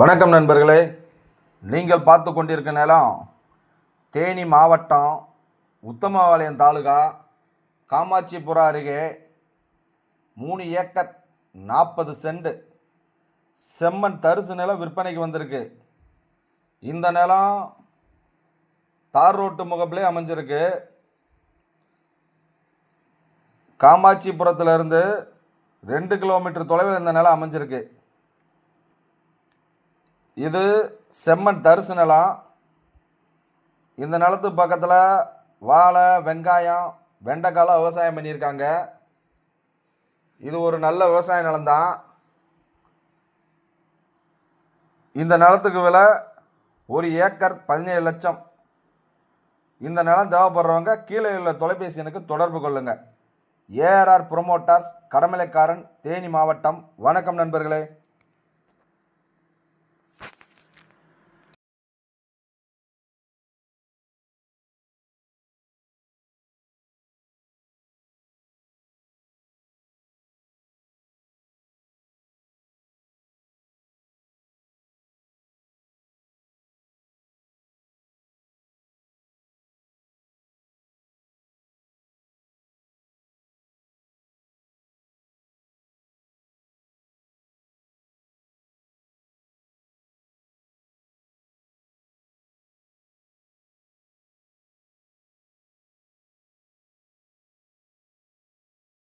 வணக்கம் நண்பர்களே. நீங்கள் பார்த்து கொண்டிருக்க நிலம் தேனி மாவட்டம் உத்தமபாளையம் தாலுகா காமாட்சிபுரம் அருகே மூணு ஏக்கர் நாற்பது சென்ட் செம்மண் தரிசு நிலம் விற்பனைக்கு வந்திருக்கு. இந்த நிலம் தார் ரோட்டு முகப்பிலே அமைஞ்சிருக்கு. காமாட்சிபுரத்துலேருந்து ரெண்டு கிலோமீட்டர் தொலைவில் இந்த நிலம் அமைஞ்சிருக்கு. இது செம்மண் தரிசு நிலம் இந்த நிலத்து பக்கத்தில் வாழை வெங்காயம் வெண்டைக்காலாம் விவசாயம் பண்ணியிருக்காங்க. இது ஒரு நல்ல விவசாய நிலம்தான். இந்த நிலத்துக்கு விலை ஒரு ஏக்கர் பதினேழு லட்சம். இந்த நிலம் தேவைப்படுறவங்க கீழே உள்ள தொலைபேசி எனக்கு தொடர்பு கொள்ளுங்கள் ஏஆர்ஆர் ப்ரொமோட்டர்ஸ் கடமலைக்காரன் தேனி மாவட்டம். வணக்கம் நண்பர்களே.